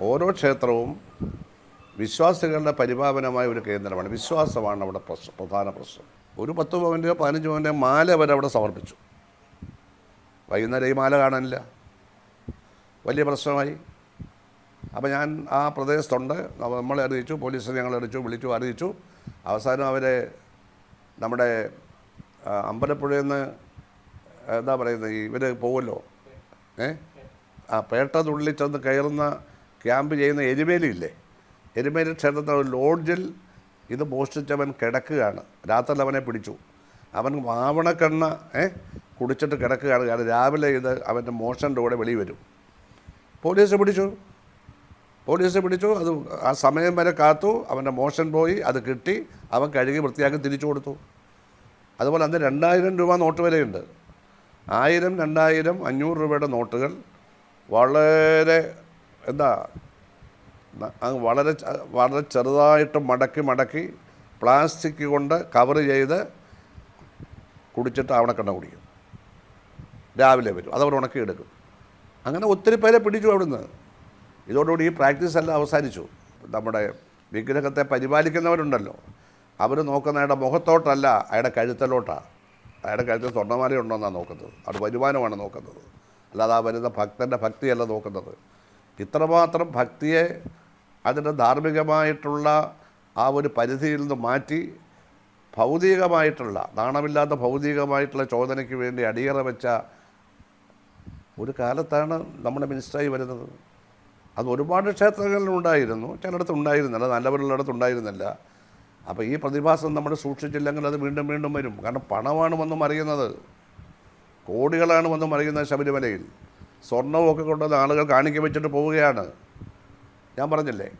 ഓരോ ക്ഷേത്രവും വിശ്വാസികളുടെ പരിപാവനമായ ഒരു കേന്ദ്രമാണ്. വിശ്വാസമാണ് അവിടെ പ്രശ്നം പ്രധാന പ്രശ്നം. ഒരു പത്ത് പവന്റെയോ പതിനഞ്ച് പവന്റെയോ മാല വരെ അവിടെ സമർപ്പിച്ചു. വൈകുന്നേരം ഈ മാല കാണാനില്ല. വലിയ പ്രശ്നമായി. അപ്പോൾ ഞാൻ ആ പ്രദേശത്തുണ്ട്. നമ്മളെ അറിയിച്ചു പോലീസിനെ ഞങ്ങൾ അറിയിച്ചു വിളിച്ചു അറിയിച്ചു. അവസാനം അവരെ നമ്മുടെ അമ്പലപ്പുഴയിൽ നിന്ന് എന്താ പറയുന്നത് ഇവർ പോവുമല്ലോ ഏ? ആ പേട്ട തുള്ളിൽ ചെന്ന് കയറുന്ന ക്യാമ്പ് ചെയ്യുന്ന എരുമേലിയില്ലേ? എരുമേലി ക്ഷേത്രത്തിൽ ഒരു ലോഡ്ജിൽ ഇത് മോഷ്ടിച്ചവൻ കിടക്കുകയാണ്. രാത്രി അവനെ പിടിച്ചു. അവൻ മാവണക്കെണ്ണ ഏ കുടിച്ചിട്ട് കിടക്കുകയാണ്. കാരണം രാവിലെ ഇത് അവന്റെ മോഷന്റെ കൂടെ വെളി വരും. പോലീസ് പിടിച്ചു. പോലീസ് പിടിച്ചു. അത് ആ സമയം വരെ കാത്തു. അവന്റെ മോഷൻ പോയി. അത് കിട്ടി. അവൻ കഴുകി വൃത്തിയാക്കി തിരിച്ചു കൊടുത്തു. അതുപോലെ അന്ന് രണ്ടായിരം രൂപ നോട്ട് വരെയുണ്ട് ആയിരം രണ്ടായിരം അഞ്ഞൂറ് രൂപയുടെ നോട്ടുകൾ. വളരെ എന്താ അങ്ങ് വളരെ വളരെ ചെറുതായിട്ട് മടക്കി മടക്കി പ്ലാസ്റ്റിക് കൊണ്ട് കവർ ചെയ്ത് കുടിച്ചിട്ട് അവിടെ കണ്ണ കുടിക്കും. രാവിലെ വരും. അതവർ ഉണക്കിയെടുക്കും അങ്ങനെ ഒത്തിരി പേരെ പിടിച്ചു അവിടുന്ന്. ഇതോടുകൂടി ഈ പ്രാക്ടീസ് എല്ലാം അവസാനിച്ചു. നമ്മുടെ വിഗ്രഹത്തെ പരിപാലിക്കുന്നവരുണ്ടല്ലോ. അവർ നോക്കുന്ന അയാളുടെ മുഖത്തോട്ടല്ല അയാളുടെ കഴുത്തലോട്ടാണ് അയാളുടെ കഴുത്തിൽ സ്വർണമാലയുണ്ടോ എന്നാണ് നോക്കുന്നത്. അത് വരുമാനമാണ് നോക്കുന്നത്. അല്ലാതെ ആ വരുന്ന ഭക്തന്റെ ഭക്തിയല്ല നോക്കുന്നത്. ഇത്രമാത്രം ഭക്തിയെ അതിന്റെ ധാർമ്മികമായിട്ടുള്ള ആ ഒരു പരിധിയിൽ നിന്ന് മാറ്റി ഭൗതികമായിട്ടുള്ള നാണമില്ലാത്ത ഭൗതികമായിട്ടുള്ള ചോദനയ്ക്ക് വേണ്ടി അടിയറ വെച്ച ഒരു കാലത്താണ് നമ്മുടെ മിനിസ്റ്ററായി വരുന്നത്. അത് ഒരുപാട് ക്ഷേത്രങ്ങളിൽ ഉണ്ടായിരുന്നു ചിലയിടത്ത് ഉണ്ടായിരുന്നില്ല നല്ലവരുള്ളിടത്ത് ഉണ്ടായിരുന്നില്ല. അപ്പോൾ ഈ പ്രതിഭാസം നമ്മൾ സൂക്ഷിച്ചില്ലെങ്കിൽ അത് വീണ്ടും വീണ്ടും വരും. കാരണം പണമാണ് വന്ന് മറിയുന്നത്. കോടികളാണ് വന്ന് മറിയുന്നത് ശബരിമലയിൽ. സ്വർണമൊക്കെ കൊണ്ടുവന്ന് ആളുകൾ കാണിക്ക വെച്ചിട്ട് പോവുകയാണ്. ഞാൻ പറഞ്ഞില്ലേ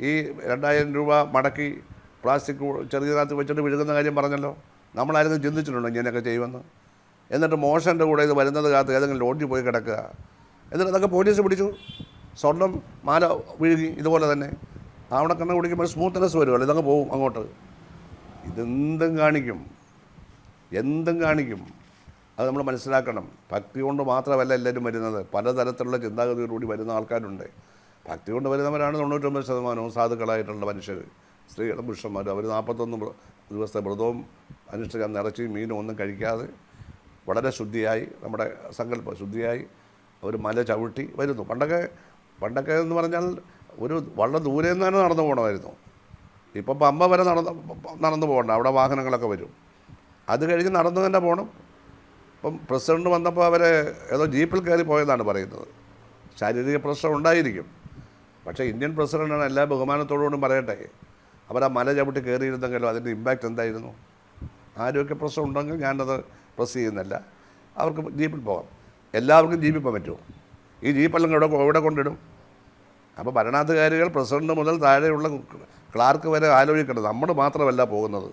ഈ രണ്ടായിരം രൂപ മടക്കി പ്ലാസ്റ്റിക് ചെറിയതിനകത്ത് വെച്ചിട്ട് വിഴുകുന്ന കാര്യം പറഞ്ഞല്ലോ. നമ്മളായിരുന്നു ചിന്തിച്ചിട്ടുണ്ടോ ഇങ്ങനെയൊക്കെ ചെയ്യുമെന്ന്? എന്നിട്ട് മോഷന്റെ കൂടെ ഇത് വരുന്നത് കാത്ത് ഏതെങ്കിലും ലോഡ്ജിൽ പോയി കിടക്കുക. എന്നിട്ട് അതൊക്കെ പോലീസ് പിടിച്ചു. സ്വർണം മാല വിഴുകി ഇതുപോലെ തന്നെ. ആവണക്കണ്ണ കുടിക്കുമ്പോൾ സ്മൂത്ത്നെസ് വരുമല്ലോ ഇതങ്ങ് പോവും അങ്ങോട്ട്. ഇതെന്തും കാണിക്കും. എന്തും കാണിക്കും. അത് നമ്മൾ മനസ്സിലാക്കണം. ഭക്തി കൊണ്ട് മാത്രമല്ല എല്ലാവരും വരുന്നത്. പലതരത്തിലുള്ള ചിന്താഗതിയോടുകൂടി വരുന്ന ആൾക്കാരുണ്ട്. ഭക്തി കൊണ്ട് വരുന്നവരാണ് തൊണ്ണൂറ്റൊമ്പത് ശതമാനവും സാധുക്കളായിട്ടുള്ള മനുഷ്യർ. സ്ത്രീകളും പുരുഷന്മാരും. അവർ നാൽപ്പത്തൊന്ന് ദിവസത്തെ വ്രതവും അനുഷ്ഠിക്കാൻ നിറച്ചിയും മീനും ഒന്നും കഴിക്കാതെ വളരെ ശുദ്ധിയായി നമ്മുടെ സങ്കല്പം ശുദ്ധിയായി അവർ മല ചവിട്ടി വരുന്നു. പണ്ടൊക്കെ പണ്ടൊക്കെ എന്ന് പറഞ്ഞാൽ ഒരു വളരെ ദൂരെ നിന്ന് തന്നെ നടന്നു പോകണമായിരുന്നു. ഇപ്പം പമ്പ വരെ നടന്ന് നടന്നു പോകണ്ട. അവിടെ വാഹനങ്ങളൊക്കെ വരും. അത് കഴിഞ്ഞ് നടന്നു തന്നെ പോകണം. ഇപ്പം പ്രസിഡന്റ് വന്നപ്പോൾ അവരെ ഏതോ ജീപ്പിൽ കയറി പോയെന്നാണ് പറയുന്നത്. ശാരീരിക പ്രശ്നം ഉണ്ടായിരിക്കും. പക്ഷേ ഇന്ത്യൻ പ്രസിഡന്റാണ് എല്ലാ ബഹുമാനത്തോടുകൂടും പറയട്ടെ അവരാ മല ചവിട്ടി കയറിയിരുന്നെങ്കിലും അതിന്റെ ഇമ്പാക്റ്റ് എന്തായിരുന്നു? ആരോഗ്യ പ്രശ്നം ഉണ്ടെങ്കിൽ ഞാനത് പ്രസ് ചെയ്യുന്നില്ല. അവർക്ക് ജീപ്പിൽ പോകാം. എല്ലാവർക്കും ജീപ്പിൽ പോകാൻ പറ്റുമോ? ഈ ജീപ്പെല്ലാം ഇവിടെ എവിടെ കൊണ്ടിടും? അപ്പോൾ ഭരണാധികാരികൾ പ്രസിഡന്റ് മുതൽ താഴെയുള്ള ക്ലാർക്ക് വരെ ആലോചിക്കണം നമ്മൾ മാത്രമല്ല പോകുന്നത്.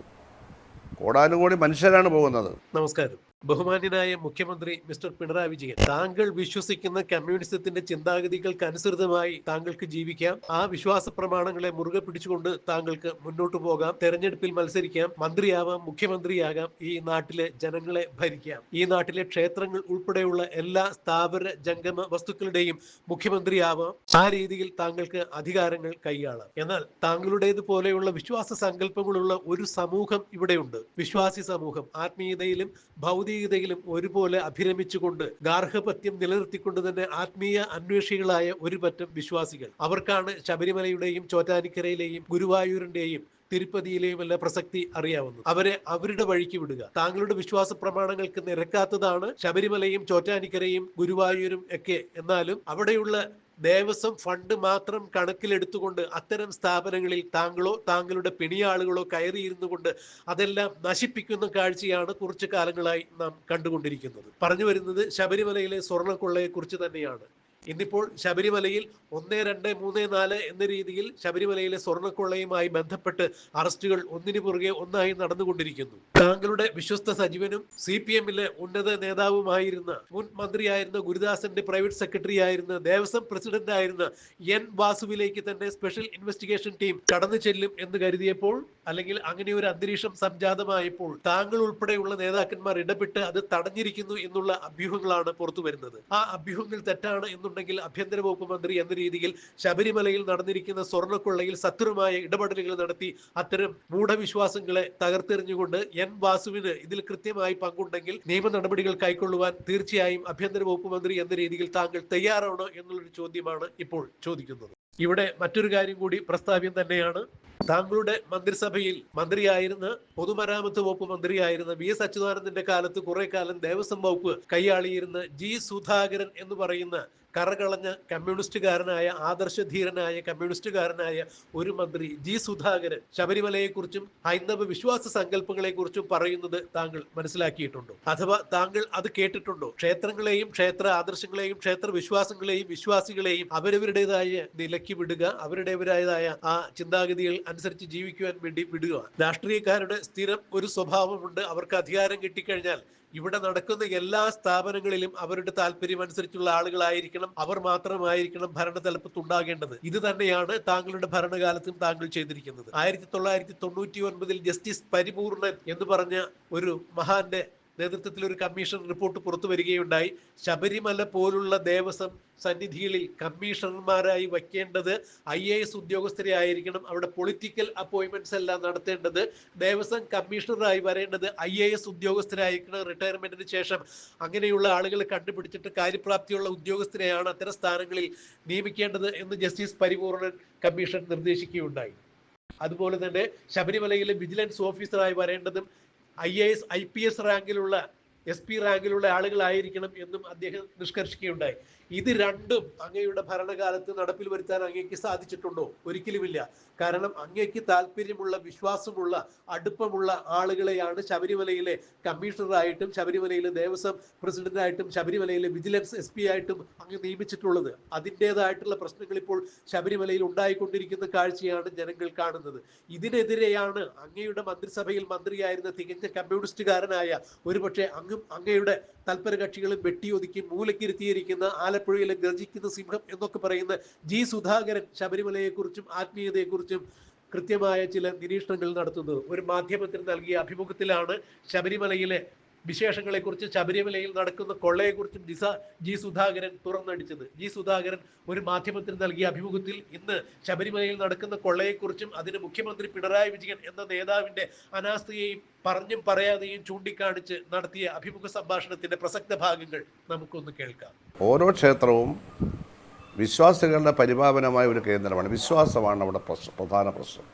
കോടാനുകോടി മനുഷ്യരാണ് പോകുന്നത്. നമസ്കാരം. ബഹുമാന്യനായ മുഖ്യമന്ത്രി മിസ്റ്റർ പിണറായി വിജയൻ താങ്കൾ വിശ്വസിക്കുന്ന കമ്മ്യൂണിസത്തിന്റെ ചിന്താഗതികൾക്ക് അനുസൃതമായി താങ്കൾക്ക് ജീവിക്കാം. ആ വിശ്വാസ പ്രമാണങ്ങളെ മുറുകെ പിടിച്ചുകൊണ്ട് താങ്കൾക്ക് മുന്നോട്ട് പോകാം. തെരഞ്ഞെടുപ്പിൽ മത്സരിക്കാം. മന്ത്രിയാവാം മുഖ്യമന്ത്രിയാകാം. ഈ നാട്ടിലെ ജനങ്ങളെ ഭരിക്കാം. ഈ നാട്ടിലെ ക്ഷേത്രങ്ങൾ ഉൾപ്പെടെയുള്ള എല്ലാ സ്ഥാപന ജംഗമ വസ്തുക്കളുടെയും മുഖ്യമന്ത്രിയാവാം. ആ രീതിയിൽ താങ്കൾക്ക് അധികാരങ്ങൾ കൈയാളാം. എന്നാൽ താങ്കളുടേത് പോലെയുള്ള വിശ്വാസ സങ്കല്പങ്ങളുള്ള ഒരു സമൂഹം ഇവിടെയുണ്ട്. വിശ്വാസി സമൂഹം ആത്മീയതയിലും ഭൗതികതയിലും ഒരുപോലെ അഭിരമിച്ചുകൊണ്ട് ഗാർഹപത്യം നിലനിർത്തിക്കൊണ്ട് തന്നെ ആത്മീയ അന്വേഷികളായ ഒരു പറ്റം വിശ്വാസികൾ. അവർക്കാണ് ശബരിമലയുടെയും ചോറ്റാനിക്കരയിലെയും ഗുരുവായൂരിന്റെയും തിരുപ്പതിയിലെയും എല്ലാ പ്രസക്തി അറിയാവുന്നത്. അവരെ അവരുടെ വഴിക്ക് വിടുക. താങ്കളുടെ വിശ്വാസ പ്രമാണങ്ങൾക്ക് നിരക്കാത്തതാണ് ശബരിമലയും ചോറ്റാനിക്കരയും ഗുരുവായൂരും ഒക്കെ. എന്നാലും അവിടെയുള്ള ദേവസ്വം ഫണ്ട് മാത്രം കണക്കിലെടുത്തുകൊണ്ട് അത്തരം സ്ഥാപനങ്ങളിൽ താങ്കളോ താങ്കളുടെ പിണിയാളുകളോ കയറിയിരുന്നു കൊണ്ട് അതെല്ലാം നശിപ്പിക്കുന്ന കാഴ്ചയാണ് കുറച്ചു കാലങ്ങളായി നാം കണ്ടുകൊണ്ടിരിക്കുന്നത്. പറഞ്ഞു വരുന്നത് ശബരിമലയിലെ സ്വർണക്കൊള്ളയെ കുറിച്ച് തന്നെയാണ്. ഇന്നിപ്പോൾ ശബരിമലയിൽ ഒന്ന് രണ്ട് മൂന്ന് നാല് എന്ന രീതിയിൽ ശബരിമലയിലെ സ്വർണക്കൊള്ളയുമായി ബന്ധപ്പെട്ട് അറസ്റ്റുകൾ ഒന്നിനു പുറകെ ഒന്നായി നടന്നുകൊണ്ടിരിക്കുന്നു. താങ്കളുടെ വിശ്വസ്ത സജീവനും സി പി എമ്മിലെ ഉന്നത നേതാവുമായിരുന്ന മുൻ മന്ത്രിയായിരുന്ന ഗുരുദാസന്റെ പ്രൈവറ്റ് സെക്രട്ടറി ആയിരുന്ന ദേവസ്വം പ്രസിഡന്റ് ആയിരുന്ന എൻ വാസുവിലേക്ക് തന്നെ സ്പെഷ്യൽ ഇൻവെസ്റ്റിഗേഷൻ ടീം കടന്നു ചെല്ലും എന്ന് കരുതിയപ്പോൾ അല്ലെങ്കിൽ അങ്ങനെ ഒരു അന്തരീക്ഷം സംജാതമായപ്പോൾ താങ്കൾ ഉൾപ്പെടെയുള്ള നേതാക്കന്മാർ ഇടപെട്ട് അത് തടഞ്ഞിരിക്കുന്നു എന്നുള്ള അഭ്യൂഹങ്ങളാണ് പുറത്തു വരുന്നത്. ആ അഭ്യൂഹങ്ങൾ തെറ്റാണ് എന്നുണ്ടെങ്കിൽ ആഭ്യന്തര വകുപ്പ് മന്ത്രി എന്ന രീതിയിൽ ശബരിമലയിൽ നടന്നിരിക്കുന്ന സ്വർണക്കൊള്ളയിൽ സത്വരമായ ഇടപെടലുകൾ നടത്തി അത്തരം മൂഢവിശ്വാസങ്ങളെ തകർത്തെറിഞ്ഞുകൊണ്ട് എൻ വാസുവിന് ഇതിൽ കൃത്യമായി പങ്കുണ്ടെങ്കിൽ നിയമ നടപടികൾ കൈക്കൊള്ളുവാൻ തീർച്ചയായും ആഭ്യന്തര വകുപ്പ് മന്ത്രി എന്ന രീതിയിൽ താങ്കൾ തയ്യാറാണോ എന്നുള്ളൊരു ചോദ്യമാണ് ഇപ്പോൾ ചോദിക്കുന്നത്. ഇവിടെ മറ്റൊരു കാര്യം കൂടി പ്രസ്താവ്യം തന്നെയാണ്. താങ്കളുടെ മന്ത്രിസഭയിൽ മന്ത്രിയായിരുന്ന പൊതുമരാമത്ത് വകുപ്പ് മന്ത്രിയായിരുന്ന വി എസ് അച്യുതാനന്ദന്റെ കാലത്ത് കുറെ കാലം ദേവസ്വം വകുപ്പ് കൈയാളിയിരുന്ന ജി സുധാകരൻ എന്ന് പറയുന്ന കറകളഞ്ഞ കമ്മ്യൂണിസ്റ്റുകാരനായ ആദർശധീരനായ കമ്മ്യൂണിസ്റ്റുകാരനായ ഒരു മന്ത്രി ജി സുധാകരൻ ശബരിമലയെക്കുറിച്ചും ഹൈന്ദവ വിശ്വാസ സങ്കല്പങ്ങളെക്കുറിച്ചും പറയുന്നത് താങ്കൾ മനസ്സിലാക്കിയിട്ടുണ്ടോ? അഥവാ താങ്കൾ അത് കേട്ടിട്ടുണ്ടോ? ക്ഷേത്രങ്ങളെയും ക്ഷേത്ര ആദർശങ്ങളെയും ക്ഷേത്ര വിശ്വാസങ്ങളെയും വിശ്വാസികളെയും അവരവരുടേതായ നിലയ്ക്ക് വിടുക അവരുടേതായ ആ ചിന്താഗതികൾ അനുസരിച്ച് ജീവിക്കുവാൻ വേണ്ടി വിടുക. രാഷ്ട്രീയക്കാരുടെ സ്ഥിരം ഒരു സ്വഭാവമുണ്ട്. അവർക്ക് അധികാരം കിട്ടിക്കഴിഞ്ഞാൽ ഇവിടെ നടക്കുന്ന എല്ലാ സ്ഥാപനങ്ങളിലും അവരുടെ താല്പര്യം അനുസരിച്ചുള്ള ആളുകളായിരിക്കണം. അവർ മാത്രമായിരിക്കണം ഭരണതലപ്പത്ത് ഉണ്ടാകേണ്ടത് ഇത് തന്നെയാണ് താങ്കളുടെ ഭരണകാലത്തും താങ്കൾ ചെയ്തിരിക്കുന്നത്. ആയിരത്തി തൊള്ളായിരത്തി തൊണ്ണൂറ്റി ഒൻപതിൽ ജസ്റ്റിസ് പരിപൂർണൻ എന്ന് പറഞ്ഞ ഒരു മഹാന്റെ നേതൃത്വത്തിൽ ഒരു കമ്മീഷൻ റിപ്പോർട്ട് പുറത്തു വരികയുണ്ടായി. ശബരിമല പോലുള്ള ദേവസ്വം സന്നിധികളിൽ കമ്മീഷണർമാരായി വയ്ക്കേണ്ടത് ഐ എ എസ് ഉദ്യോഗസ്ഥരെ ആയിരിക്കണം. അവിടെ പൊളിറ്റിക്കൽ അപ്പോയിൻമെന്റ്സ് എല്ലാം നടത്തേണ്ടത് ദേവസ്വം കമ്മീഷണറായി വരേണ്ടത് ഐ എ എസ് ഉദ്യോഗസ്ഥരായിരിക്കണം റിട്ടയർമെന്റിന് ശേഷം. അങ്ങനെയുള്ള ആളുകളെ കണ്ടുപിടിച്ചിട്ട് കാര്യപ്രാപ്തിയുള്ള ഉദ്യോഗസ്ഥരെയാണ് അത്തരം സ്ഥാനങ്ങളിൽ നിയമിക്കേണ്ടത് എന്ന് ജസ്റ്റിസ് പരിപൂർണൻ കമ്മീഷൻ നിർദ്ദേശിക്കുകയുണ്ടായി. അതുപോലെ തന്നെ ശബരിമലയിലെ വിജിലൻസ് ഓഫീസറായി വരേണ്ടതും I A S I P S റാങ്കിലുള്ള എസ് പി റാങ്കിലുള്ള ആളുകളായിരിക്കണം എന്നും അദ്ദേഹം നിഷ്കർഷിക്കുകയുണ്ടായി. ഇത് രണ്ടും അങ്ങയുടെ ഭരണകാലത്ത് നടപ്പിൽ വരുത്താൻ അങ്ങേക്ക് സാധിച്ചിട്ടുണ്ടോ? ഒരിക്കലുമില്ല. കാരണം അങ്ങേക്ക് താല്പര്യമുള്ള വിശ്വാസമുള്ള അടുപ്പമുള്ള ആളുകളെയാണ് ശബരിമലയിലെ കമ്മീഷണറായിട്ടും ശബരിമലയിലെ ദേവസ്വം പ്രസിഡന്റായിട്ടും ശബരിമലയിലെ വിജിലൻസ് എസ് പി ആയിട്ടും അങ്ങ് നിയമിച്ചിട്ടുള്ളത്. അതിന്റെതായിട്ടുള്ള പ്രശ്നങ്ങൾ ഇപ്പോൾ ശബരിമലയിൽ ഉണ്ടായിക്കൊണ്ടിരിക്കുന്ന കാഴ്ചയാണ് ജനങ്ങൾ കാണുന്നത്. ഇതിനെതിരെയാണ് അങ്ങയുടെ മന്ത്രിസഭയിൽ മന്ത്രിയായിരുന്ന തികഞ്ഞ കമ്മ്യൂണിസ്റ്റുകാരനായ ഒരുപക്ഷെ അങ്ങും അങ്ങയുടെ തൽപര കക്ഷികളും വെട്ടിയൊതുക്കി മൂലക്കിരുത്തിയിരിക്കുന്ന ആലപ്പുഴയിലെ ഗർജിക്കുന്ന സിംഹം എന്നൊക്കെ പറയുന്ന ജി സുധാകരൻ ശബരിമലയെക്കുറിച്ചും ആത്മീയതയെക്കുറിച്ചും കൃത്യമായ ചില നിരീക്ഷണങ്ങൾ നടത്തുന്നത്. ഒരു മാധ്യമത്തിന് നൽകിയ അഭിമുഖത്തിലാണ് ശബരിമലയിലെ വിശേഷങ്ങളെക്കുറിച്ച് ശബരിമലയിൽ നടക്കുന്ന കൊള്ളയെക്കുറിച്ചും ജിസ ജി സുധാകരൻ തുറന്നടിച്ചത്. ജി സുധാകരൻ ഒരു മാധ്യമത്തിന് നൽകിയ അഭിമുഖത്തിൽ ഇന്ന് ശബരിമലയിൽ നടക്കുന്ന കൊള്ളയെക്കുറിച്ചും അതിന് മുഖ്യമന്ത്രി പിണറായി വിജയൻ എന്ന നേതാവിന്റെ അനാസ്ഥയെയും പറഞ്ഞും പറയാതെയും ചൂണ്ടിക്കാണിച്ച് നടത്തിയ അഭിമുഖ സംഭാഷണത്തിന്റെ പ്രസക്ത ഭാഗങ്ങൾ നമുക്കൊന്ന് കേൾക്കാം. ഓരോ ക്ഷേത്രവും വിശ്വാസികളുടെ പരിപാവനമായ ഒരു കേന്ദ്രമാണ്. വിശ്വാസമാണ് അവിടെ പ്രശ്നം പ്രധാന പ്രശ്നം.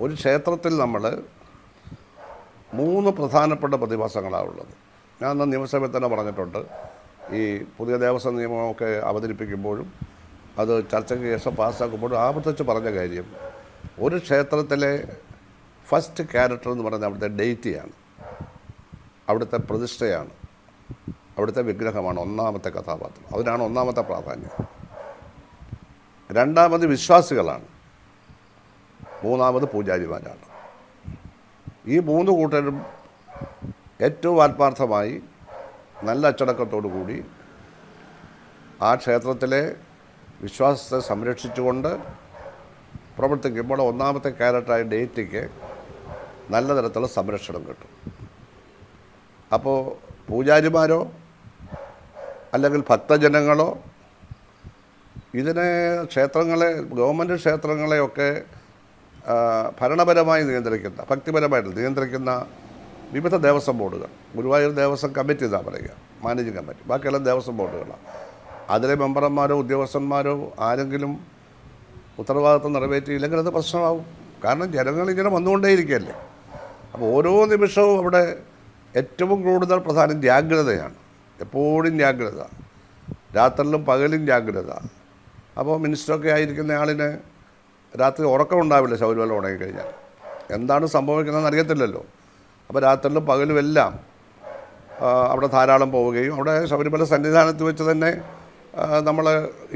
ഒരു ക്ഷേത്രത്തിൽ നമ്മൾ മൂന്ന് പ്രധാനപ്പെട്ട പ്രതിഭാസങ്ങളാണുള്ളത് ഞാൻ അന്ന് നിയമസഭയിൽ തന്നെ പറഞ്ഞിട്ടുണ്ട്. ഈ പുതിയ ദേവസ്വം നിയമമൊക്കെ അവതരിപ്പിക്കുമ്പോഴും അത് ചർച്ചയ്ക്ക് ശേഷം പാസ്സാക്കുമ്പോഴും ആവർത്തിച്ച് പറഞ്ഞ കാര്യം ഒരു ക്ഷേത്രത്തിലെ ഫസ്റ്റ് ക്യാരക്ടർ എന്ന് പറയുന്നത് അവിടുത്തെ ഡേറ്റിയാണ്. അവിടുത്തെ പ്രതിഷ്ഠയാണ്. അവിടുത്തെ വിഗ്രഹമാണ് ഒന്നാമത്തെ കഥാപാത്രം. അതിനാണ് ഒന്നാമത്തെ പ്രാധാന്യം. രണ്ടാമത് വിശ്വാസികളാണ്. മൂന്നാമത് പൂജാരിമാരാണ്. ഈ മൂന്ന് കൂട്ടരും ഏറ്റവും ആത്മാർത്ഥമായി നല്ല അച്ചടക്കത്തോടു കൂടി ആ ക്ഷേത്രത്തിലെ വിശ്വാസത്തെ സംരക്ഷിച്ചുകൊണ്ട് പ്രവർത്തിക്കുമ്പോൾ ഒന്നാമത്തെ ക്യാരക്ടറായ ഡേറ്റിക്ക് നല്ല തരത്തിലുള്ള സംരക്ഷണം കിട്ടും. അപ്പോൾ പൂജാരിമാരോ അല്ലെങ്കിൽ ഭക്തജനങ്ങളോ ഇതിനെ ക്ഷേത്രങ്ങളെ ഗവൺമെന്റ് ക്ഷേത്രങ്ങളെയൊക്കെ ഭരണപരമായി നിയന്ത്രിക്കുന്ന ഭക്തിപരമായിട്ട് നിയന്ത്രിക്കുന്ന വിവിധ ദേവസ്വം ബോർഡുകൾ. ഗുരുവായൂർ ദേവസ്വം കമ്മിറ്റി എന്നാണ് പറയുക മാനേജിങ് കമ്മിറ്റി. ബാക്കിയെല്ലാം ദേവസ്വം ബോർഡുകളാണ്. അതിലെ മെമ്പർമാരോ ഉദ്യോഗസ്ഥന്മാരോ ആരെങ്കിലും ഉത്തരവാദിത്വം നിറവേറ്റിയില്ലെങ്കിൽ അത് പ്രശ്നമാവും. കാരണം ജനങ്ങൾ ഇങ്ങനെ വന്നുകൊണ്ടേയിരിക്കുകയല്ലേ. അപ്പോൾ ഓരോ നിമിഷവും അവിടെ ഏറ്റവും കൂടുതൽ പ്രധാനം ജാഗ്രതയാണ്. എപ്പോഴും ജാഗ്രത. രാത്രിയിലും പകലും ജാഗ്രത. അപ്പോൾ മിനിസ്റ്ററൊക്കെ ആയിരിക്കുന്ന ആളിന് രാത്രി ഉറക്കം ഉണ്ടാവില്ല ശബരിമല ഉണങ്ങിക്കഴിഞ്ഞാൽ. എന്താണ് സംഭവിക്കുന്നതെന്ന് അറിയത്തില്ലല്ലോ. അപ്പോൾ രാത്രിയിലും പകലും എല്ലാം അവിടെ ധാരാളം പോവുകയും അവിടെ ശബരിമല സന്നിധാനത്ത് വെച്ച് തന്നെ നമ്മൾ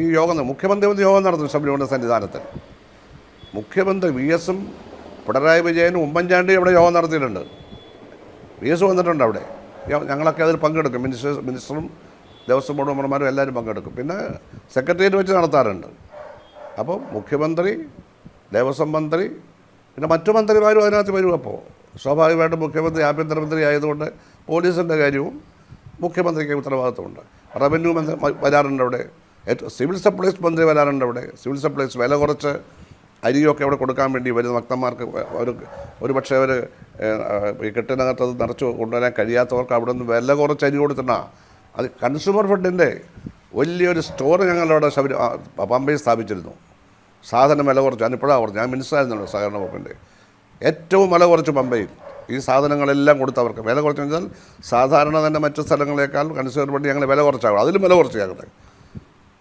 ഈ യോഗം മുഖ്യമന്ത്രി യോഗം നടത്തും ശബരിമല സന്നിധാനത്തിൽ മുഖ്യമന്ത്രി വി എസും പിണറായി വിജയനും ഉമ്മൻചാണ്ടി അവിടെ യോഗം നടത്തിയിട്ടുണ്ട്. വി എസ് വന്നിട്ടുണ്ട് അവിടെ. ഞങ്ങളൊക്കെ അതിൽ പങ്കെടുക്കും. മിനിസ്റ്റർ മിനിസ്റ്ററും ദേവസ്വം ബോർഡ് മെമ്പർമാരും എല്ലാവരും പങ്കെടുക്കും. പിന്നെ സെക്രട്ടേറിയറ്റ് വെച്ച് നടത്താറുണ്ട്. അപ്പോൾ മുഖ്യമന്ത്രി ദേവസ്വം മന്ത്രി പിന്നെ മറ്റു മന്ത്രിമാരും അതിനകത്ത് വരും അപ്പോൾ സ്വാഭാവികമായിട്ടും മുഖ്യമന്ത്രി ആഭ്യന്തരമന്ത്രി ആയതുകൊണ്ട് പോലീസിന്റെ കാര്യവും മുഖ്യമന്ത്രിക്ക് ഉത്തരവാദിത്വമുണ്ട്. റവന്യൂ മന്ത്രി വരാറുണ്ട് അവിടെ. സിവിൽ സപ്ലൈസ് മന്ത്രി വരാറുണ്ട് അവിടെ. സിവിൽ സപ്ലൈസ് വില കുറച്ച് അരിയൊക്കെ അവിടെ കൊടുക്കാൻ വേണ്ടി വരുന്ന ഭക്തന്മാർക്ക് ഒരു ഒരു പക്ഷേ അവർ ഈ കെട്ടിനകത്ത് അത് നിറച്ച് കൊണ്ടുവരാൻ കഴിയാത്തവർക്ക് അവിടെ നിന്ന് വില കുറച്ച് അരി കൊടുത്തിട്ടാണ് അത് കൺസ്യൂമർ ഫെഡിന്റെ വലിയൊരു സ്റ്റോർ ഞങ്ങളവിടെ ശബരി പമ്പയിൽ സ്ഥാപിച്ചിരുന്നു. സാധനം വില കുറച്ച്. ഞാനിപ്പോഴാണ് പറഞ്ഞു ഞാൻ മിനിസ്റ്ററായിരുന്നല്ലോ സഹകരണ വകുപ്പിന്റെ ഏറ്റവും വില കുറച്ച് പമ്പയിൽ. ഈ സാധനങ്ങളെല്ലാം കൊടുത്തവർക്ക് വില കുറച്ച് വെച്ചാൽ സാധാരണ തന്നെ മറ്റു സ്ഥലങ്ങളേക്കാൾ കൺസ്യൂമർ ഞങ്ങൾ വില കുറച്ചാകും. അതിലും വില കുറച്ച് ഞങ്ങൾ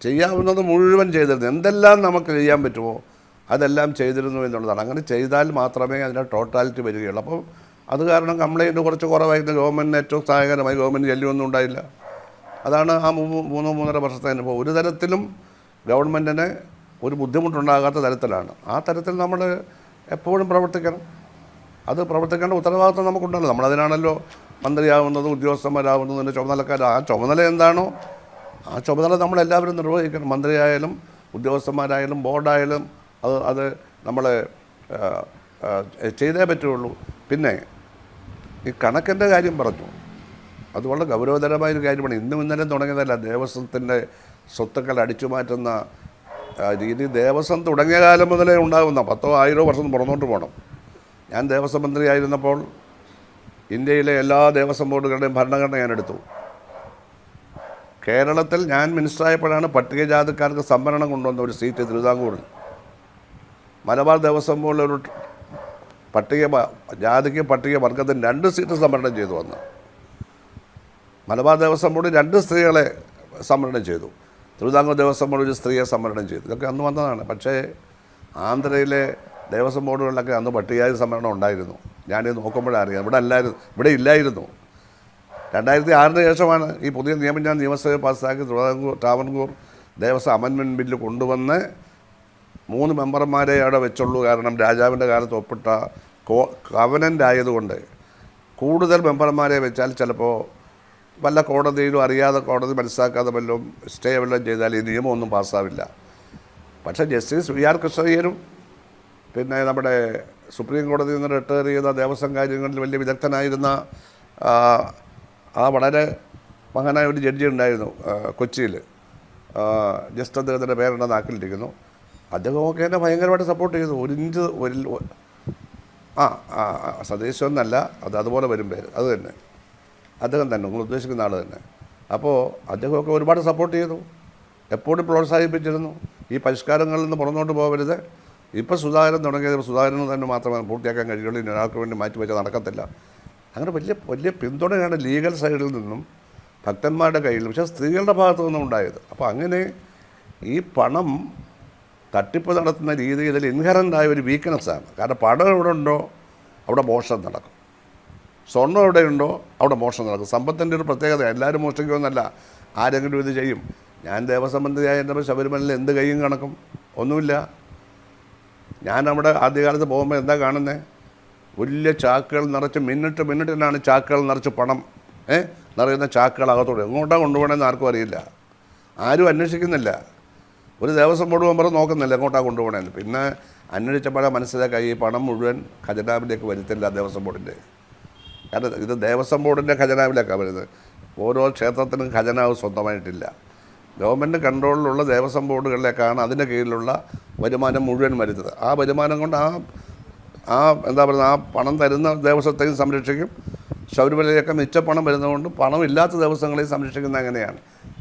ചെയ്യാവുന്നത് മുഴുവൻ ചെയ്തിരുന്നു. എന്തെല്ലാം നമുക്ക് ചെയ്യാൻ പറ്റുമോ അതെല്ലാം ചെയ്തിരുന്നു എന്നുള്ളതാണ്. അങ്ങനെ ചെയ്താൽ മാത്രമേ അതിന്റെ ടോട്ടാലിറ്റി വരികയുള്ളൂ. അപ്പോൾ അത് കാരണം കംപ്ലയിന്റ് കുറച്ച് കുറവായിരുന്നു. ഗവൺമെന്റിന് ഏറ്റവും സഹായകരമായി ഗവൺമെന്റ് ശല്യമൊന്നും ഉണ്ടായില്ല. അതാണ് ആ മൂന്നോ മൂന്നര വർഷത്തെ അനുഭവം. ഒരു തരത്തിലും ഗവൺമെന്റിന് ഒരു ബുദ്ധിമുട്ടുണ്ടാകാത്ത തരത്തിലാണ്. ആ തരത്തിൽ നമ്മൾ എപ്പോഴും പ്രവർത്തിക്കണം. അത് പ്രവർത്തിക്കേണ്ട ഉത്തരവാദിത്വം നമുക്കുണ്ടല്ലോ. നമ്മളതിനാണല്ലോ മന്ത്രിയാവുന്നത് ഉദ്യോഗസ്ഥന്മാരാവുന്നതിന്റെ ചുമതലക്കാർ. ആ ചുമതല എന്താണോ? ആ ചുമതല നമ്മളെല്ലാവരും നിർവഹിക്കണം. മന്ത്രിയായാലും ഉദ്യോഗസ്ഥന്മാരായാലും ബോർഡായാലും അത് അത് നമ്മൾ ചെയ്തേ പറ്റുള്ളൂ. പിന്നെ ഈ കണക്കിന്റെ കാര്യം പറഞ്ഞു. അത് വളരെ ഗൗരവതരമായൊരു കാര്യമാണ്. ഇന്നും ഇന്നലെ തുടങ്ങിയതല്ല. ദേവസ്വത്തിന്റെ സ്വത്തുക്കൾ അടിച്ചു മാറ്റുന്ന രീതി ദേവസ്വം തുടങ്ങിയ കാലം മുതലേ ഉണ്ടാകുന്ന പത്തോ ആയിരോ വർഷം പുറന്നോട്ട് പോകണം ഞാൻ ദേവസ്വം മന്ത്രിയായിരുന്നപ്പോൾ ഇന്ത്യയിലെ എല്ലാ ദേവസ്വം ബോർഡുകളുടെയും ഭരണഘടന ഞാൻ എടുത്തു കേരളത്തിൽ ഞാൻ മിനിസ്റ്ററായപ്പോഴാണ് പട്ടികജാതിക്കാർക്ക് സംവരണം കൊണ്ടുവന്ന ഒരു സീറ്റ് തിരുവിതാംകൂറിൽ. മലബാർ ദേവസ്വം ബോർഡിൽ ഒരു പട്ടിക ജാതിക്ക് പട്ടിക വർഗത്തിന് രണ്ട് സീറ്റ് സംവരണം ചെയ്തു വന്ന്. മലബാർ ദേവസ്വം ബോർഡ് രണ്ട് സ്ത്രീകളെ സംവരണം ചെയ്തു. തിരുവിതാംകൂർ ദേവസ്വം ബോർഡ് ഒരു സ്ത്രീയെ സംവരണം ചെയ്തു. ഇതൊക്കെ അന്ന് വന്നതാണ്. പക്ഷേ ആന്ധ്രയിലെ ദേവസ്വം ബോർഡുകളിലൊക്കെ അന്ന് പട്ടികജാതി സംവരണം ഉണ്ടായിരുന്നു. ഞാനിത് നോക്കുമ്പോഴേ അറിയാം ഇവിടെ അല്ലായിരുന്നു ഇവിടെ ഇല്ലായിരുന്നു. രണ്ടായിരത്തി ആറിന് ശേഷമാണ് ഈ പുതിയ നിയമം ഞാൻ നിയമസഭയിൽ പാസ്സാക്കി തിരുവിതാംകൂർ ട്രാവൻകൂർ ദേവസ്വം അമെൻമെന്റ് ബില്ല് കൊണ്ടുവന്ന് മൂന്ന് മെമ്പർമാരെ അവിടെ വെച്ചുള്ളൂ. കാരണം രാജാവിന്റെ കാലത്ത് ഒപ്പിട്ട കോ കവനന്റ് ആയതുകൊണ്ട് കൂടുതൽ മെമ്പർമാരെ വെച്ചാൽ ചിലപ്പോൾ വല്ല കോടതിയിലും അറിയാതെ കോടതി മനസ്സിലാക്കാതെ വല്ലതും സ്റ്റേ വല്ലതും ചെയ്താൽ ഈ നിയമം ഒന്നും പാസ്സാവില്ല. പക്ഷേ ജസ്റ്റിസ് വി ആർ കൃഷ്ണയ്യരും പിന്നെ നമ്മുടെ സുപ്രീം കോടതിയിൽ നിന്ന് റിട്ടയർ ചെയ്ത ദേവസ്വം കാര്യങ്ങളിൽ വലിയ വിദഗ്ധനായിരുന്ന ആ, വളരെ മഹാനായ ഒരു ജഡ്ജി ഉണ്ടായിരുന്നു കൊച്ചിയിൽ. ജസ്റ്റ് അദ്ദേഹത്തിന്റെ പേരുടെ നാക്കിലിരിക്കുന്നു. അദ്ദേഹമൊക്കെ എന്നെ ഭയങ്കരമായിട്ട് സപ്പോർട്ട് ചെയ്തു. ഒരു ഇഞ്ച് ഒരു ആ ആ എന്നല്ല അത് അതുപോലെ വരും പേര്. അത് തന്നെ. അദ്ദേഹം തന്നെ നിങ്ങൾ ഉദ്ദേശിക്കുന്ന ആൾ തന്നെ. അപ്പോൾ അദ്ദേഹമൊക്കെ ഒരുപാട് സപ്പോർട്ട് ചെയ്തു. എപ്പോഴും പ്രോത്സാഹിപ്പിച്ചിരുന്നു. ഈ പരിഷ്കാരങ്ങളിൽ നിന്ന് പുറന്നോട്ട് പോകരുത് ഇപ്പോൾ സുധാകരൻ തുടങ്ങിയത് സുധാകരന് തന്നെ മാത്രമേ പൂർത്തിയാക്കാൻ കഴിയുള്ളൂ. ഇനി ഒരാൾക്ക് വേണ്ടി മാറ്റി വെച്ചാൽ നടക്കത്തില്ല. അങ്ങനെ വലിയ വലിയ പിന്തുണയാണ് ലീഗൽ സൈഡിൽ നിന്നും ഭക്തന്മാരുടെ കയ്യിൽ പക്ഷേ സ്ത്രീകളുടെ ഭാഗത്തു നിന്നും ഉണ്ടായത്. അപ്പോൾ അങ്ങനെ ഈ പണം തട്ടിപ്പ് നടത്തുന്ന രീതി ഇതിൽ ഇൻഹറന്റായ ഒരു വീക്ക്നെസ്സാണ് കാരണം പണം എവിടെ ഉണ്ടോ അവിടെ മോഷണം നടക്കും. സ്വർണം എവിടെയുണ്ടോ അവിടെ മോഷണം നടക്കും. സമ്പത്തിന്റെ ഒരു പ്രത്യേകത എല്ലാവരും മോഷ്ടിക്കുമെന്നല്ല. ആരെങ്കിലും ഇത് ചെയ്യും. ഞാൻ ദേവസംബന്ധിയായ എന്റെ ശബരിമലയിൽ എന്ത് കൈയും കണക്കും? ഒന്നുമില്ല. ഞാൻ അവിടെ ആദ്യകാലത്ത് പോകുമ്പോൾ എന്താ കാണുന്നത് വലിയ ചാക്കുകൾ നിറച്ച് മിന്നിട്ട് മിന്നിട്ടിനാണ് ചാക്കുകൾ നിറച്ച് പണം ഏ? നിറയുന്ന ചാക്കുകൾ അകത്തോടെ എങ്ങോട്ടാണ് കൊണ്ടുപോകണമെന്ന് ആർക്കും അറിയില്ല. ആരും അന്വേഷിക്കുന്നില്ല. ഒരു ദേവസ്വം ബോർഡ് മെമ്പർ നോക്കുന്നില്ല എങ്ങോട്ടാണ് കൊണ്ടുപോകണമെന്ന് പിന്നെ അന്വേഷിച്ചപ്പോഴാണ് മനസ്സിലാക്കി ഈ പണം മുഴുവൻ ഖജനാവിലേക്ക് വരുത്തില്ല ദേവസ്വം ബോർഡിന്റെ. കാരണം ഇത് ദേവസ്വം ബോർഡിന്റെ ഖജനാവിലേക്കാണ് വരുന്നത്. ഓരോ ക്ഷേത്രത്തിനും ഖജനാവ് സ്വന്തമായിട്ടില്ല. ഗവൺമെന്റ് കൺട്രോളിലുള്ള ദേവസ്വം ബോർഡുകളിലേക്കാണ് അതിന്റെ കീഴിലുള്ള വരുമാനം മുഴുവൻ വരുന്നത്. ആ വരുമാനം കൊണ്ട് ആ ആ എന്താ പറയുക ആ പണം തരുന്ന ദേവസ്വത്തെയും സംരക്ഷിക്കും. ശബരിമലയൊക്കെ മിച്ച പണം വരുന്നതുകൊണ്ട് പണം ഇല്ലാത്ത ദിവസങ്ങളെയും സംരക്ഷിക്കുന്നത് അങ്ങനെയാണ്.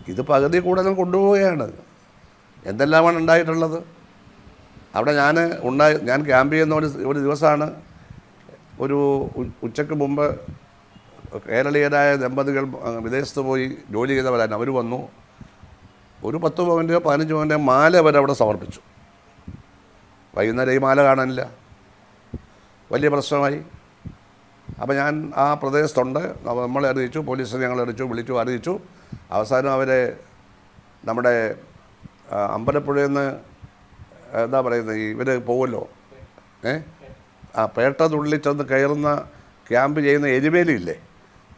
ഇത് പകുതി കൂടുതലും കൊണ്ടുപോവുകയാണ്. എന്തെല്ലാമാണ് ഉണ്ടായിട്ടുള്ളത്? അവിടെ ഞാൻ ഉണ്ടായി ഞാൻ ക്യാമ്പ് ചെയ്യുന്ന ഒരു ഒരു ദിവസമാണ് ഒരു ഉച്ചയ്ക്ക് മുമ്പ് കേരളീയരായ ദമ്പതികൾ വിദേശത്ത് പോയി ജോലി ചെയ്തവരാണ്. അവർ വന്നു. ഒരു പത്ത് പവന്റെയോ പതിനഞ്ച് പവന്റെയോ മാല അവർ അവിടെ സമർപ്പിച്ചു. വൈകുന്നേരം ഈ മാല കാണാനില്ല. വലിയ പ്രശ്നമായി. അപ്പോൾ ഞാൻ ആ പ്രദേശത്തുണ്ട്. നമ്മളെ അറിയിച്ചു പോലീസിനെ ഞങ്ങൾ അറിയിച്ചു വിളിച്ചു അറിയിച്ചു. അവസാനം അവരെ നമ്മുടെ അമ്പലപ്പുഴയിൽ നിന്ന് എന്താ പറയുന്നത് ഇവർ പോകുമല്ലോ ഏ? ആ പേട്ട തുള്ളി ചെന്ന് കയറുന്ന ക്യാമ്പ് ചെയ്യുന്ന എരുമേലിയില്ലേ?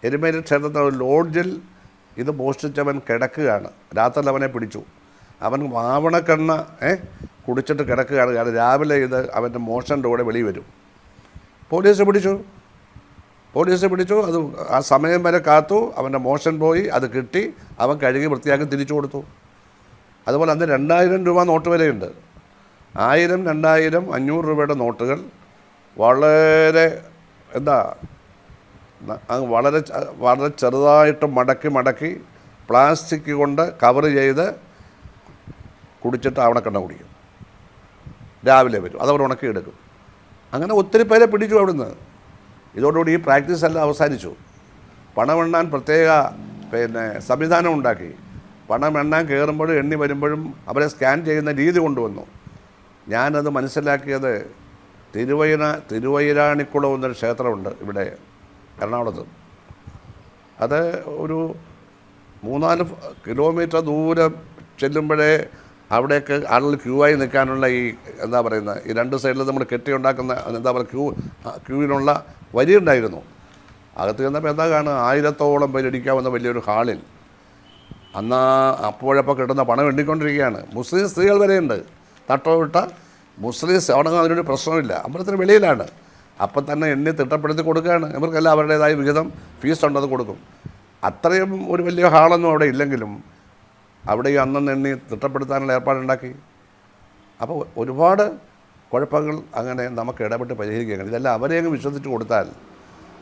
എരുമേലി ക്ഷേത്രത്തിലെ ഒരു ലോഡ്ജിൽ ഇത് മോഷ്ടിച്ചവൻ കിടക്കുകയാണ്. രാത്രി അവനെ പിടിച്ചു. അവൻ മാവണക്കെണ്ണ ഏ കുടിച്ചിട്ട് കിടക്കുകയാണ്. കാരണം രാവിലെ ഇത് അവന്റെ മോഷന്റെ കൂടെ വെളി വരും. പോലീസ് പിടിച്ചു. പോലീസ് പിടിച്ചു. അത് ആ സമയം വരെ കാത്തു. അവന്റെ മോഷൻ പോയി. അത് കിട്ടി. അവൻ കഴുകി വൃത്തിയാക്കി തിരിച്ചു കൊടുത്തു. അതുപോലെ അന്ന് രണ്ടായിരം രൂപ നോട്ട് വരെയുണ്ട് ആയിരം രണ്ടായിരം അഞ്ഞൂറ് രൂപയുടെ നോട്ടുകൾ വളരെ എന്താ വളരെ വളരെ ചെറുതായിട്ട് മടക്കി മടക്കി പ്ലാസ്റ്റിക് കൊണ്ട് കവർ ചെയ്ത് കുടിച്ചിട്ട് ആവണക്കെണ്ണ കുടിക്കും. രാവിലെ വരും. അതവർ ഉണക്കിയെടുക്കും. അങ്ങനെ ഒത്തിരി പേരെ പിടിച്ചു അവിടുന്ന്. ഇതോടുകൂടി ഈ പ്രാക്ടീസ് എല്ലാം അവസാനിച്ചു. പണമെണ്ണാൻ പ്രത്യേക പിന്നെ സംവിധാനം ഉണ്ടാക്കി. പണം എണ്ണാൻ കയറുമ്പോഴും എണ്ണി വരുമ്പോഴും അവരെ സ്കാൻ ചെയ്യുന്ന രീതി കൊണ്ടുവന്നു. ഞാനത് മനസ്സിലാക്കിയത് തിരുവൈന തിരുവൈരാണിക്കുളം എന്നൊരു ക്ഷേത്രമുണ്ട് ഇവിടെ എറണാകുളത്ത്. അത് ഒരു മൂന്നാൽ കിലോമീറ്റർ ദൂരം ചെല്ലുമ്പോഴേ അവിടെയൊക്കെ ആളുകൾ ക്യൂ ആയി നിൽക്കാനുള്ള ഈ എന്താ പറയുന്നത് ഈ രണ്ട് സൈഡിൽ നമ്മൾ കെട്ടി ഉണ്ടാക്കുന്ന എന്താ പറയുക ക്യൂ ക്യൂവിനുള്ള വരി ഉണ്ടായിരുന്നു അകത്ത് ചെന്നപ്പോൾ എന്താ കാണുക ആയിരത്തോളം പേര് ഇടിക്കാവുന്ന വലിയൊരു ഹാളിൽ. അന്നാ അപ്പോഴപ്പോൾ കിട്ടുന്ന പണം എണ്ണിക്കൊണ്ടിരിക്കുകയാണ്. മുസ്ലിം സ്ത്രീകൾ വരെയുണ്ട്. തട്ടമിട്ട മുസ്ലിംസ് അവിടെ അതിനൊരു പ്രശ്നമില്ല. അമ്പലത്തിന് വെളിയിലാണ്. അപ്പം തന്നെ എണ്ണി തിട്ടപ്പെടുത്തി കൊടുക്കുകയാണ്. ഇവർക്കെല്ലാം അവരുടേതായ വിഹിതം ഫീസ് ഉണ്ടത് കൊടുക്കും. അത്രയും ഒരു വലിയ ഹാളൊന്നും അവിടെ ഇല്ലെങ്കിലും അവിടെ ഈ അന്നെന്ന് എണ്ണി തിട്ടപ്പെടുത്താനുള്ള ഏർപ്പാടുണ്ടാക്കി അപ്പോൾ ഒരുപാട് കുഴപ്പങ്ങൾ അങ്ങനെ നമുക്ക് ഇടപെട്ട് പരിഹരിക്കുകയാണ്. ഇതെല്ലാം അവരെ വിശ്വസിച്ച് കൊടുത്താൽ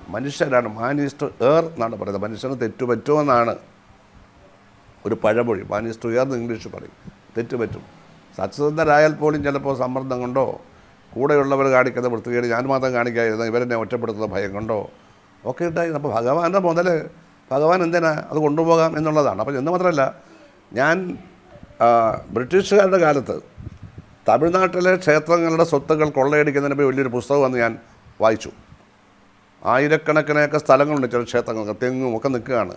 മനുഷ്യരാണ് മാനിസ്റ്റ് ഏർ എന്നാണ് പറയുന്നത്. മനുഷ്യന് തെറ്റുപറ്റുമെന്നാണ് ഒരു പഴമൊഴി. മാനിസ്റ്റ് ഉയർന്ന് ഇംഗ്ലീഷ് പറയും. തെറ്റുപറ്റും സത്യസന്ധരായാൽ പോലും ചിലപ്പോൾ സമ്മർദ്ദം കൊണ്ടോ കൂടെയുള്ളവർ കാണിക്കുന്ന വൃത്തികേട് ഞാൻ മാത്രം കാണിക്കാതിരുന്ന ഇവരെന്നെ ഒറ്റപ്പെടുത്തുന്ന ഭയം കൊണ്ടോ ഒക്കെ ഉണ്ടായിരുന്നു അപ്പോൾ ഭഗവാന്റെ മുതൽ ഭഗവാൻ എന്തിനാ അത് കൊണ്ടുപോകാം എന്നുള്ളതാണ്. അപ്പോൾ എന്ന് മാത്രമല്ല ഞാൻ ബ്രിട്ടീഷുകാരുടെ കാലത്ത് തമിഴ്നാട്ടിലെ ക്ഷേത്രങ്ങളുടെ സ്വത്തുക്കൾ കൊള്ളയടിക്കുന്നതിന് പോയി വലിയൊരു പുസ്തകം വന്ന് ഞാൻ വായിച്ചു. ആയിരക്കണക്കിനൊക്കെ സ്ഥലങ്ങളുണ്ട് ചില ക്ഷേത്രങ്ങൾക്ക് തെങ്ങും ഒക്കെ നിൽക്കുകയാണ്.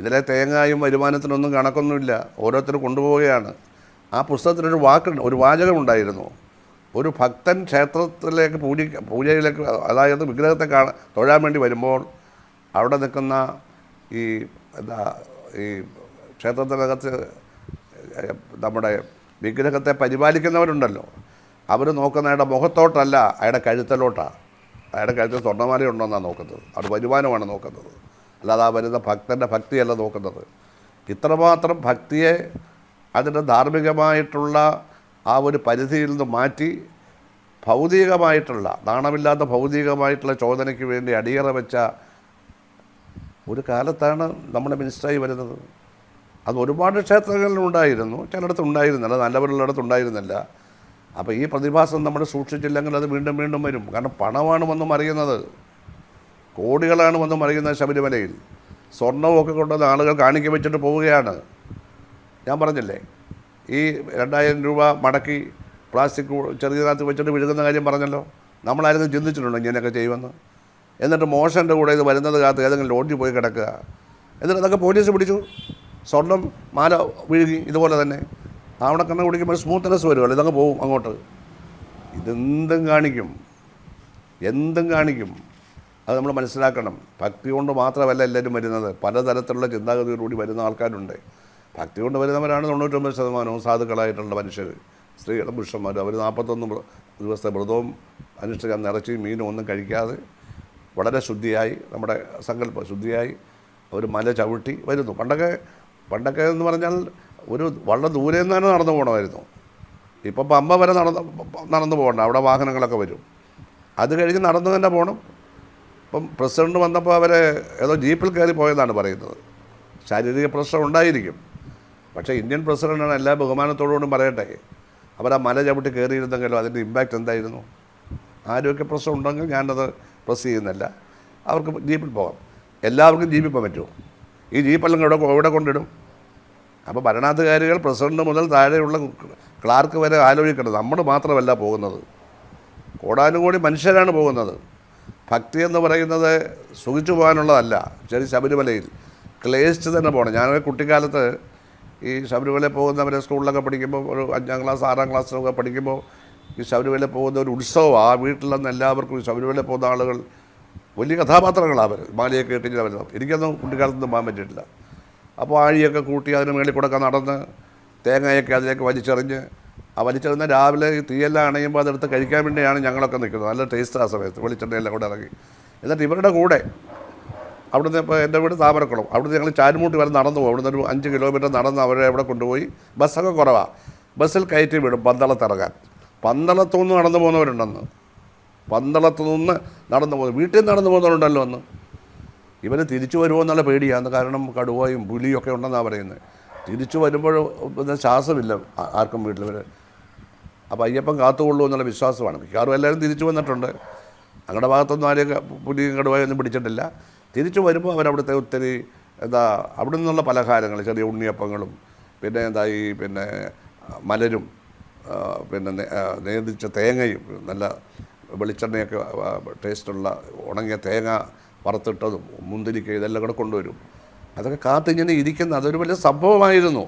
ഇതിലെ തേങ്ങായും വരുമാനത്തിനൊന്നും കണക്കൊന്നുമില്ല. ഓരോരുത്തർ കൊണ്ടുപോവുകയാണ്. ആ പുസ്തകത്തിനൊരു വാക്കുണ്ട് ഒരു വാചകമുണ്ടായിരുന്നു. ഒരു ഭക്തൻ ക്ഷേത്രത്തിലേക്ക് പൂജ പൂജയിലേക്ക് അതായത് വിഗ്രഹത്തെ കാണാൻ തൊഴാൻ വേണ്ടി വരുമ്പോൾ അവിടെ നിൽക്കുന്ന ഈ എന്താ ഈ ക്ഷേത്രത്തിനകത്ത് നമ്മുടെ വിഗ്രഹത്തെ പരിപാലിക്കുന്നവരുണ്ടല്ലോ. അവർ നോക്കുന്ന അയാളുടെ മുഖത്തോട്ടല്ല അയാളുടെ കഴുത്തലോട്ടാണ് അയാളുടെ കഴുത്തിൽ സ്വർണമാല ഉണ്ടോ എന്നാണ് നോക്കുന്നത്. അവിടെ വരുമാനമാണ് നോക്കുന്നത്. അല്ലാതെ ആ വരുന്ന ഭക്തന്റെ ഭക്തിയല്ല നോക്കുന്നത്. ഇത്രമാത്രം ഭക്തിയെ അതിന്റെ ധാർമ്മികമായിട്ടുള്ള ആ ഒരു പരിധിയിൽ നിന്ന് മാറ്റി ഭൗതികമായിട്ടുള്ള നാണമില്ലാത്ത ഭൗതികമായിട്ടുള്ള ചോദനയ്ക്ക് വേണ്ടി അടിയറ വെച്ച ഒരു കാലത്താണ് നമ്മുടെ മിനിസ്റ്ററായി വരുന്നത്. അത് ഒരുപാട് ക്ഷേത്രങ്ങളിലുണ്ടായിരുന്നു ചിലയിടത്ത് ഉണ്ടായിരുന്നില്ല നല്ലവരുള്ളിടത്ത് ഉണ്ടായിരുന്നില്ല. അപ്പോൾ ഈ പ്രതിഭാസം നമ്മൾ സൂക്ഷിച്ചില്ലെങ്കിൽ അത് വീണ്ടും വീണ്ടും വരും. കാരണം പണമാണ് വന്നും അറിയുന്നത് കോടികളാണ് വന്നും അറിയുന്നത് ശബരിമലയിൽ. സ്വർണമൊക്കെ കൊണ്ടുവന്ന് ആളുകൾ കാണിക്ക വെച്ചിട്ട് പോവുകയാണ്. ഞാൻ പറഞ്ഞില്ലേ ഈ രണ്ടായിരം രൂപ മടക്കി പ്ലാസ്റ്റിക് ചെറിയതിനകത്ത് വെച്ചിട്ട് വിഴുകുന്ന കാര്യം പറഞ്ഞല്ലോ. നമ്മളായിരുന്നു ചിന്തിച്ചിട്ടുണ്ടോ ഇങ്ങനെയൊക്കെ ചെയ്യുമെന്ന്? എന്നിട്ട് മോഷന്റെ കൂടെ ഇത് വരുന്നത് കാത്ത് ഏതെങ്കിലും ലോഡ്ജിൽ പോയി കിടക്കുക. എന്നിട്ട് അതൊക്കെ പോലീസ് പിടിച്ചു. സ്വർണം മാല വിഴുകി ഇതുപോലെ തന്നെ. ആവണക്കണ്ണ കുടിക്കുമ്പോൾ സ്മൂത്ത്നെസ് വരുമല്ലോ ഇതങ്ങ് പോവും അങ്ങോട്ട്. ഇതെന്തും കാണിക്കും. എന്തും കാണിക്കും. അത് നമ്മൾ മനസ്സിലാക്കണം. ഭക്തി കൊണ്ട് മാത്രമല്ല എല്ലാവരും വരുന്നത്. പലതരത്തിലുള്ള ചിന്താഗതിയോടുകൂടി വരുന്ന ആൾക്കാരുണ്ട്. ഭക്തി കൊണ്ട് വരുന്നവരാണ് തൊണ്ണൂറ്റൊമ്പത് ശതമാനവും സാധുക്കളായിട്ടുള്ള മനുഷ്യർ സ്ത്രീകളും പുരുഷന്മാരും. അവർ നാൽപ്പത്തൊന്ന് ദിവസത്തെ വ്രതവും അനുഷ്ഠിക്കാൻ നിറച്ച് മീനും ഒന്നും കഴിക്കാതെ വളരെ ശുദ്ധിയായി നമ്മുടെ സങ്കല്പ ശുദ്ധിയായി അവർ മല ചവിട്ടി വരുന്നു. പണ്ടൊക്കെ പണ്ടൊക്കെ എന്ന് പറഞ്ഞാൽ ഒരു വളരെ ദൂരെ നിന്ന് തന്നെ നടന്നു പോകണമായിരുന്നു ഇപ്പം പമ്പ വരെ നടന്ന് നടന്നു പോകണ്ട അവിടെ വാഹനങ്ങളൊക്കെ വരും. അത് കഴിഞ്ഞ് നടന്നു തന്നെ പോകണം ഇപ്പം പ്രസിഡന്റ് വന്നപ്പോൾ അവരെ ഏതോ ജീപ്പിൽ കയറി പോയെന്നാണ് പറയുന്നത്. ശാരീരിക പ്രശ്നം ഉണ്ടായിരിക്കും. പക്ഷേ ഇന്ത്യൻ പ്രസിഡന്റാണ് എല്ലാ ബഹുമാനത്തോടുകൊണ്ടും പറയട്ടെ. അവർ ആ മല ചവിട്ടി കയറിയിരുന്നെങ്കിലും അതിന്റെ ഇമ്പാക്റ്റ് എന്തായിരുന്നു? ആരോഗ്യ പ്രശ്നം ഉണ്ടെങ്കിൽ ഞാനത് പ്രസ് ചെയ്യുന്നില്ല. അവർക്ക് ജീപ്പിൽ പോകാം. എല്ലാവർക്കും ജീപ്പിൽ പോകാൻ പറ്റുമോ? ഈ ജീപ്പെല്ലാം ഇവിടെ ഇവിടെ കൊണ്ടിടും? അപ്പോൾ ഭരണാധികാരികൾ പ്രസിഡന്റ് മുതൽ താഴെയുള്ള ക്ലാർക്ക് വരെ ആലോചിക്കേണ്ടത് നമ്മൾ മാത്രമല്ല പോകുന്നത്. കോടാനുകോടി മനുഷ്യരാണ് പോകുന്നത്. ഭക്തി എന്ന് പറയുന്നത് സുഖിച്ചു പോകാനുള്ളതല്ല. ചെറിയ ശബരിമലയിൽ ക്ലേശിച്ച് തന്നെ പോകണം. ഞാൻ കുട്ടിക്കാലത്ത് ഈ ശബരിമല പോകുന്നവരെ സ്കൂളിലൊക്കെ പഠിക്കുമ്പോൾ ഒരു അഞ്ചാം ക്ലാസ് ആറാം ക്ലാസ്സിലൊക്കെ പഠിക്കുമ്പോൾ ഈ ശബരിമല പോകുന്ന ഒരു ഉത്സവമാണ് ആ വീട്ടിൽ നിന്ന് എല്ലാവർക്കും ശബരിമല പോകുന്ന ആളുകൾ വലിയ കഥാപാത്രങ്ങളാണ് അവർ. മാലയൊക്കെ ഇട്ടിട്ട് അവർ എനിക്കൊന്നും കുട്ടിക്കാലത്തൊന്നും പോകാൻ പറ്റിയിട്ടില്ല. അപ്പോൾ ആഴിയൊക്കെ കൂട്ടി അതിന് മേളിൽ കൂടെ ഒക്കെ നടന്ന് തേങ്ങയൊക്കെ അതിലേക്ക് വലിച്ചെറിഞ്ഞ് ആ വലിച്ചെറിഞ്ഞ രാവിലെ ഈ തീയെല്ലാം അണയുമ്പോൾ അതെടുത്ത് കഴിക്കാൻ വേണ്ടിയാണ് ഞങ്ങളൊക്കെ നിൽക്കുന്നത്. നല്ല ടേസ്റ്റ് ആ സമയത്ത്. വെളിച്ചെണ്ണയെല്ലാം കൂടെ ഇറങ്ങി. എന്നിട്ട് ഇവരുടെ കൂടെ അവിടുന്ന് ഇപ്പോൾ എന്റെ വീട് താമരക്കുളം. അവിടുന്ന് ഞങ്ങൾ ചാരുമൂട്ടി വരെ നടന്നു പോകും. അവിടുന്ന് ഒരു അഞ്ച് കിലോമീറ്റർ നടന്ന് അവരെ അവിടെ കൊണ്ടുപോയി. ബസ്സൊക്കെ കുറവാണ് ബസ്സിൽ കയറ്റി വിടും പന്തളത്തിറങ്ങാൻ പന്തളത്തുനിന്ന് നടന്നു പോകുന്നവരുണ്ടെന്ന്. പന്തളത്തു നിന്ന് നടന്നു പോകുന്നു വീട്ടിൽ നിന്ന് നടന്നു പോകുന്നവരുണ്ടല്ലോ അന്ന്. ഇവർ തിരിച്ചു വരുമോ എന്നുള്ള പേടിയാണ്. കാരണം കടുവയും പുലിയൊക്കെ ഉണ്ടെന്നാണ് പറയുന്നത്. തിരിച്ചു വരുമ്പോൾ പിന്നെ ശ്വാസമില്ല ആർക്കും വീട്ടിൽ വരെ അപ്പോൾ അയ്യപ്പം കാത്തുകൊള്ളൂ എന്നുള്ള വിശ്വാസമാണ്. മിക്കവാറും എല്ലാവരും തിരിച്ചു വന്നിട്ടുണ്ട്. ഞങ്ങളുടെ ഭാഗത്തൊന്നും ആരെയും പുലിയും കടുവയൊന്നും പിടിച്ചിട്ടില്ല. തിരിച്ചു വരുമ്പോൾ അവരവിടുത്തെ ഒത്തിരി എന്താ അവിടെ നിന്നുള്ള പലഹാരങ്ങൾ ചെറിയ ഉണ്ണിയപ്പങ്ങളും പിന്നെ എന്താ ഈ പിന്നെ മലരും പിന്നെ നേന്ത്രിച്ച തേങ്ങയും നല്ല വെളിച്ചെണ്ണയൊക്കെ ടേസ്റ്റുള്ള ഉണങ്ങിയ തേങ്ങ വറുത്തിട്ടതും മുന്തിരിക്ക ഇതെല്ലാം കൂടെ കൊണ്ടുവരും. അതൊക്കെ കാത്തിങ്ങനെ ഇരിക്കുന്ന അതൊരു വലിയ സംഭവമായിരുന്നു.